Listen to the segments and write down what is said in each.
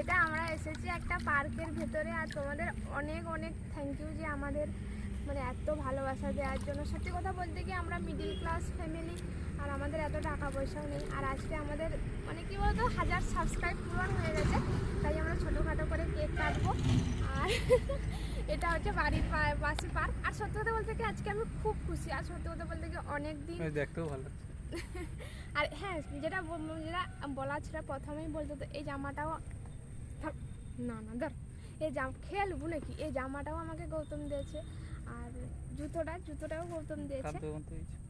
এটা আমরা এসেছি একটা পার্কের ভেতরে আর তোমাদের অনেক অনেক থ্যাংক ইউ যে আমাদের মানে এত ভালোবাসা দেওয়ার জন্য। সত্যি কথা বলতে কি আমরা মিডিল ক্লাস ফ্যামিলি আর আমাদের এত টাকা পয়সাও নেই। আর আজকে আমাদের মানে কি বলতো হাজার সাবস্ক্রাইব পূরণ হয়ে গেছে তাই আমরা ছোটোখাটো করে কেক কাটবো। আর এটা হচ্ছে বাড়ির পাশে পার্ক। আর সত্যি কথা বলতে কি আজকে আমি খুব খুশি আর সত্যি কথা বলতে কি অনেক দিন দেখতেও ভালো আর হ্যাঁ যেটা যেটা বলা ছিল প্রথমেই বলতে তো এই জামাটাও থাক, না না ধর। এই জাম খেলব নাকি? এই জামাটাও আমাকে গৌতম দিয়েছে আর জুতোটা জুতোটাও গৌতম দিয়েছে।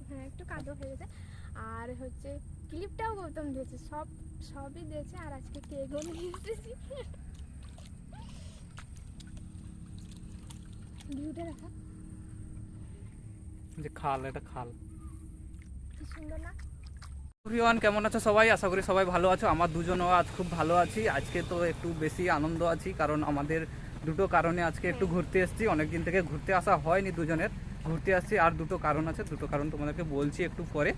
হ্যাঁ একটু কাদো হয়ে গেছে আর হচ্ছে ক্লিপটাও গৌতম দিয়েছে সব সবই দিয়েছে আর আজকে কেকও নিয়ে এসেছি ভিউটা যে খাল এটা খাল। কি সুন্দর না? এভরিওয়ান কেমন আছো সবাই? আশা করি সবাই ভালো আছো। আমার দুজনও আজ খুব ভালো আছি। আজকে তো একটু বেশি আনন্দ আছি কারণ আমাদের দুটো কারণে আজকে একটু ঘুরতে এসেছি। অনেকদিন থেকে ঘুরতে আসা হয়নি দুজনের। ঘুরতে আসছি আর দুটো কারণ আছে। দুটো কারণ তোমাদেরকে বলছি একটু পরে।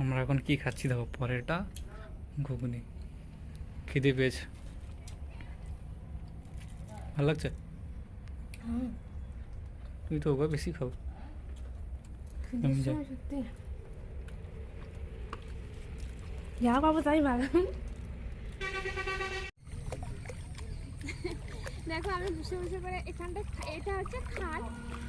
আমরা এখন কি খাচ্ছি দেখো? পরেটা ঘুগনি। খিদে পেয়েছে। ভালো লাগছে? তুই তো বেশি খাও। আমি যাই। সত্যি যা পাবো তাই ভালো দেখো আমি বসে বসে করে এখানটা এটা হচ্ছে খাল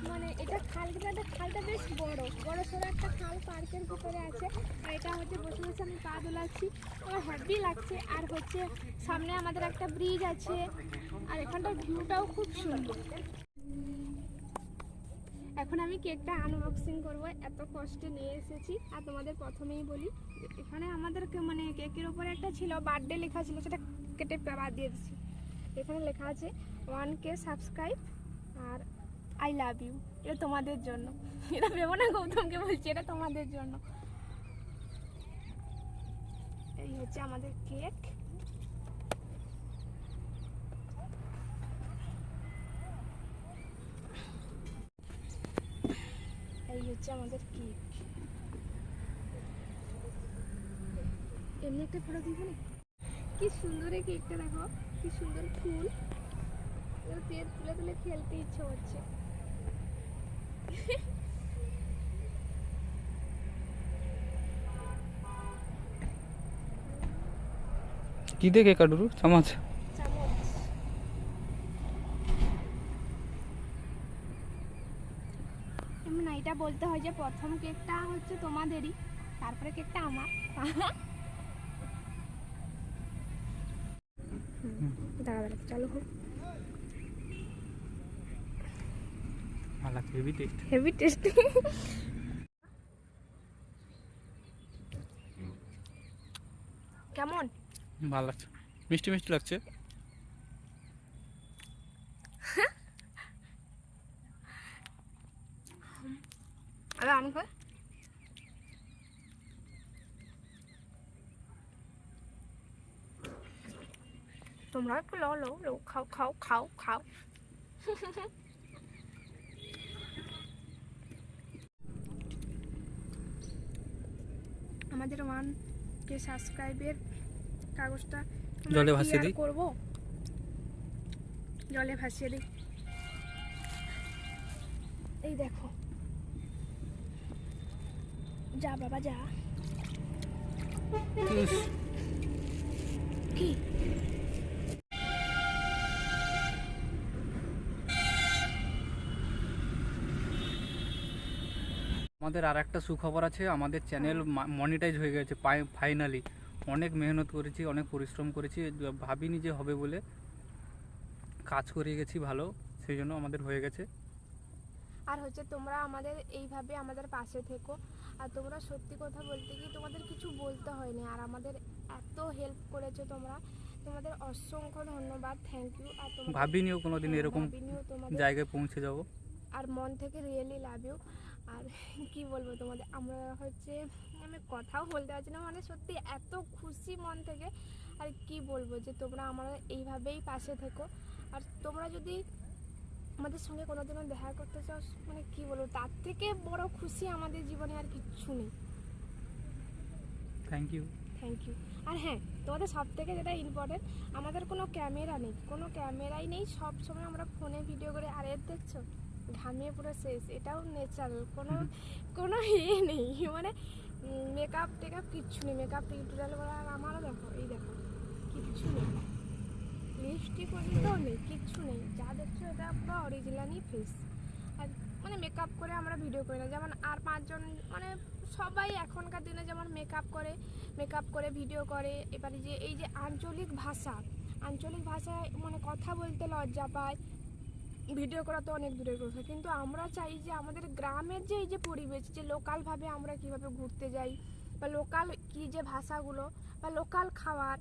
মানে এটা খাল কিন্তু একটা খালটা বেশ বড় বড় সড়ো একটা খাল পার্কের ভিতরে আছে আর এটা হচ্ছে বসে বসে আমি পা দোলাচ্ছি আমার হ্যাপি লাগছে আর হচ্ছে সামনে আমাদের একটা ব্রিজ আছে আর এখানটার ভিউটাও খুব সুন্দর এখন আমি কেকটা আনবক্সিং করব। এত কষ্টে নিয়ে এসেছি। আর তোমাদের প্রথমেই বলি, এখানে আমাদের কে- মানে কেকের উপরে একটা ছিল বার্থডে লেখা ছিল, সেটা কেটে বাদ দিয়ে দিচ্ছি। এখানে লেখা আছে ওয়ান কে সাবস্ক্রাইব আর আই লাভ ইউ এটা তোমাদের জন্য। এটা ভেবো না গৌতমকে বলছি, এটা তোমাদের জন্য। এই হচ্ছে আমাদের কেক এই হচ্ছে আমাদের কেক। এমনি একটা ফটো দিব না? কি সুন্দর এই কেকটা, দেখো। কি সুন্দর ফুল। তেল তুলে তুলে খেলতে ইচ্ছে হচ্ছে কি দেখে কাটুরু চামচ এমন না এটা বলতে হয় যে প্রথম কেকটা হচ্ছে তোমাদেরই তারপরে কেকটা আমার। হুম, দাঁড়া দাঁড়া চলো হোক। ভালো লাগছে হেভি টেস্ট হেভি টেস্টি কেমন? ভালো লাগছে। মিষ্টি মিষ্টি লাগছে। তোমরা একটু লো লো লো খাও খাও খাও খাও। আমাদের ওয়ান কে সাবস্ক্রাইবের কাগজটা জলে ভাসিয়ে দিই? করব? জলে ভাসিয়ে দিই। এই দেখো। যা বাবা যা। আমাদের আর একটা সুখবর আছে আমাদের চ্যানেল মনিটাইজ হয়ে গেছে ফাইনালি অনেক মেহনত করেছি অনেক পরিশ্রম করেছি ভাবিনি যে হবে বলে। কাজ করে গেছি ভালো সেই জন্য আমাদের হয়ে গেছে। আর হচ্ছে তোমরা আমাদের এইভাবে আমাদের পাশে থেকো। আর তোমরা সত্যি কথা বলতে কি তোমাদের কিছু বলতে হয়নি। আর আমাদের এত হেল্প করেছ তোমরা। তোমাদের অসংখ্য ধন্যবাদ থ্যাংক ইউ আর ভাবিনিও কোনোদিন হ্যাঁ, এরকম জায়গায় পৌঁছে যাব। আর মন থেকে রিয়েলি লাভ ইউ আর কি বলব তোমাদের আমরা হচ্ছে আমি কথাও বলতে পারছি না মানে সত্যি এত খুশি মন থেকে। আর কি বলব যে তোমরা আমরা এইভাবেই পাশে থেকো। আর তোমরা যদি আমাদের সঙ্গে কোনোদিনও দেখা করতে চাও মানে কি বলব তার থেকে বড় খুশি আমাদের জীবনে আর কিচ্ছু নেই। থ্যাংক ইউ থ্যাংক ইউ আর হ্যাঁ তোমাদের সব থেকে যেটা ইম্পর্টেন্ট আমাদের কোনো ক্যামেরা নেই। কোনো ক্যামেরাই নেই সব সময় আমরা ফোনে ভিডিও করে। আর এর দেখছ? ঘামিয়ে পুরো শেষ। এটাও নেচারাল কোনো কোনো ইয়ে নেই। মানে মেকআপ টেকআপ কিচ্ছু নেই। মেকআপ টিউটোরিয়াল করা আর আমারও দেখো, এই দেখো, কিচ্ছু নেই। লিপস্টিক পর্যন্তও নেই, কিচ্ছু নেই। যা দেখছ, এটা পুরো অরিজিনালই ফেস আর মানে মেকআপ করে আমরা ভিডিও করি না। যেমন আর পাঁচজন মানে সবাই এখনকার দিনে যেমন মেকআপ করে মেকআপ করে ভিডিও করে, এবারে যে, এই যে আঞ্চলিক ভাষা, আঞ্চলিক ভাষায় মানে কথা বলতে লজ্জা পায় ভিডিও করা তো অনেক দূরের কথা কিন্তু আমরা চাই যে আমাদের গ্রামের যে এই যে পরিবেশ যে লোকালভাবে আমরা কীভাবে ঘুরতে যাই বা লোকাল কি যে ভাষাগুলো বা লোকাল খাবার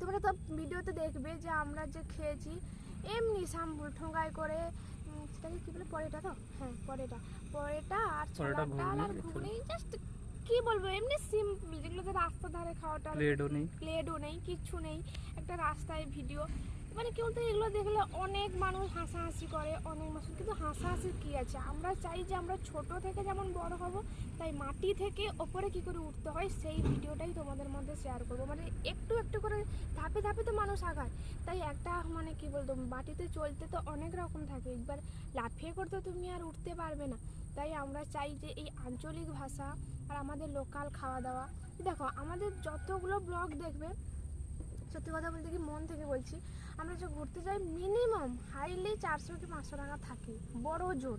তোমরা তো ভিডিওতে দেখবে যে আমরা যে খেয়েছি এমনি সাম্বুল ঠোঙ্গায় করে সেটাকে কি বলে পরেটা তো? হ্যাঁ পরেটা। পরেটা আর ডাল আর ঘুগনি, জাস্ট কি বলব এমনি সিম্পল যেগুলোতে রাস্তার ধারে খাওয়াটা প্লেটও নেই। প্লেটও নেই কিচ্ছু নেই একটা রাস্তায় ভিডিও মানে কি বলতে, এগুলো দেখলে অনেক মানুষ হাসাহাসি করে, অনেক মানুষ, কিন্তু হাসাহাসির কী আছে? আমরা চাই যে আমরা ছোট থেকে যেমন বড় হব, তাই মাটি থেকে ওপরে কি করে উঠতে হয়, সেই ভিডিওটাই তোমাদের মধ্যে শেয়ার করব। মানে একটু একটু করে ধাপে ধাপে তো মানুষ আগায়। তাই একটা মানে কি বলতো, মাটিতে চলতে তো অনেক রকম থাকে, একবার লাফিয়ে করতে তুমি আর উঠতে পারবে না। তাই আমরা চাই যে এই আঞ্চলিক ভাষা আর আমাদের লোকাল খাওয়া দাওয়া, দেখো আমাদের যতগুলো ব্লগ দেখবে সত্যি কথা বলতে কি মন থেকে বলছি, আমরা যে ঘুরতে যাই মিনিমাম হাইলি চারশো কি পাঁচশো টাকা থাকে, বড় জোর।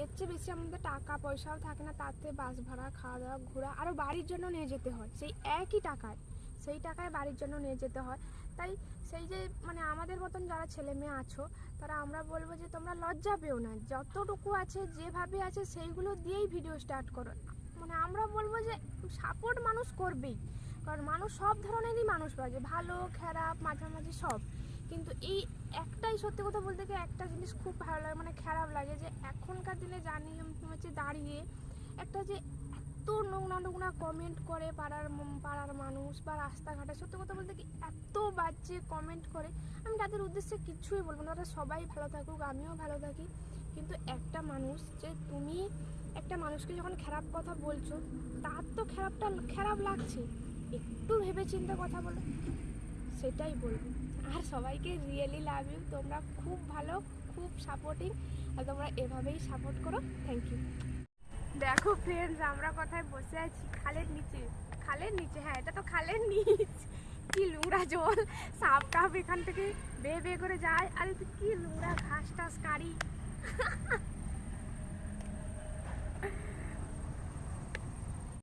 এর চেয়ে বেশি আমাদের টাকা পয়সাও থাকে না, তাতে বাস ভাড়া, খাওয়া দাওয়া, ঘোরা, আরও বাড়ির জন্য নিয়ে যেতে হয়। সেই একই টাকায়, সেই টাকায় বাড়ির জন্য নিয়ে যেতে হয়। তাই সেই যে মানে আমাদের মতন যারা ছেলে মেয়ে আছো, তারা আমরা বলব যে তোমরা লজ্জা পেও না। যতটুকু আছে, যেভাবে আছে, সেইগুলো দিয়েই ভিডিও স্টার্ট করো। মানে আমরা বলব যে সাপোর্ট মানুষ করবেই। কারণ মানুষ সব ধরনেরই মানুষ পাওয়া যায় ভালো, খারাপ, মাঝামাঝি সব। কিন্তু এই একটাই সত্যি কথা বলতে গিয়ে একটা জিনিস খুব ভালো লাগে মানে খারাপ লাগে যে এখনকার দিনে জানি হচ্ছে দাঁড়িয়ে একটা যে এত নোংরা নোংরা কমেন্ট করে পাড়ার পাড়ার মানুষ বা রাস্তাঘাটে। সত্যি কথা বলতে কি এত বাজে কমেন্ট করে। আমি তাদের উদ্দেশ্যে কিছুই বলব না, তারা সবাই ভালো থাকুক, আমিও ভালো থাকি। কিন্তু একটা মানুষ যে তুমি একটা মানুষকে যখন খারাপ কথা বলছো, তার তো খারাপটা, খারাপ লাগছে। একটু ভেবে চিন্তে কথা বলো, সেটাই বলব। আর সবাইকে রিয়েলি লাভ ইউ তোমরা খুব ভালো, খুব সাপোর্টিং আর তোমরা এভাবেই সাপোর্ট করো। থ্যাংক ইউ দেখো ফ্রেন্ডস আমরা কোথায় বসে আছি? খালের নিচে। খালের নিচে? হ্যাঁ এটা তো খালের নিচ। কি নোংরা জল। সাপ টাপ এখান থেকে বেয়ে বেয়ে করে যায়। আর কি নোংরা ঘাস টাস, কারি।